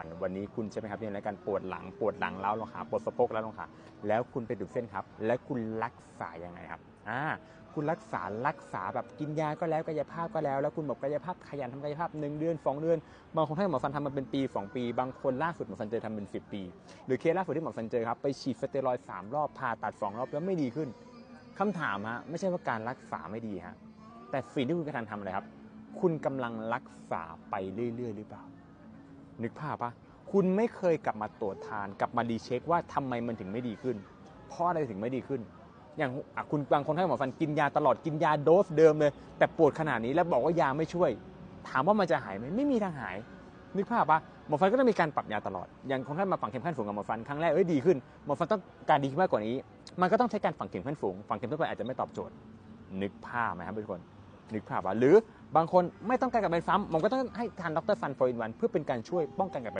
ันวันนี้คุณใช่ไหมครับที่ในรายการปวดหลังปวดหลังเล้าลงขาปวดสะโพกแล้วลงขาแล้วคุณไปดูดเส้นครับ แล้วคุณรักษายังไงครับอ่าคุณรักษารักษาแบบกินยาก็แล้วกายภาพก็แล้ว แล้วคุณบอกกายภาพขยันทำกายภาพหนึ่งเดือนสองเดือนบางคนให้หมอฟันทำมาเป็นปีสองปี บางคนล่าสุดหมอฟันเจอทำเป็นสิบปี หรือเคสล่าสุดที่หมอฟันเจอครับไปฉีดสเตียรอยด์สามรอบผ่าตัดสองรอบแล้วไม่ดีขึ้นคำถามฮะไม่ใช่ว่าการรักษาไม่ดีฮะแต่สิ่งที่คุณกำลังทำอะไรครับ คุณกำลังรักษาไปเรื่อยๆ หรือเปล่า นึกภาพปะคุณไม่เคยกลับมาตรวจทาน กลับมาดีเช็คว่าทำไมมันถึงไม่ดีขึ้น เพราะอะไรถึงไม่ดีขึ้น อย่างคุณบางคนให้หมอฟันกินยาตลอดกินยาโดสเดิมเลย แต่ปวดขนาดนี้แล้วบอกว่ายาไม่ช่วย ถามว่ามันจะหายไหมไม่มีทางหาย นึกภาพปะหมอฟันก็ต้องมีการปรับยาตลอด อย่างคนไข้มาฝังเข็มขั้นสูงกับหมอฟันครั้งแรกเอ้ยดีขึ้นหมอฟันต้องการดีขึ้นมากกว่านี้ มันก็ต้องใช้การฝังเข็มขั้นสูงฝังเข็มทั่วไปอาจจะไม่ตอบโจทย์ นึกภาพไหมครับทุกคน นึกภาพว่าหรือบางคนไม่ต้องการกลับไปซ้ำผมก็ต้องให้ทานดรฟันโฟอินวันเพื่อเป็นการช่วยป้องกันกับ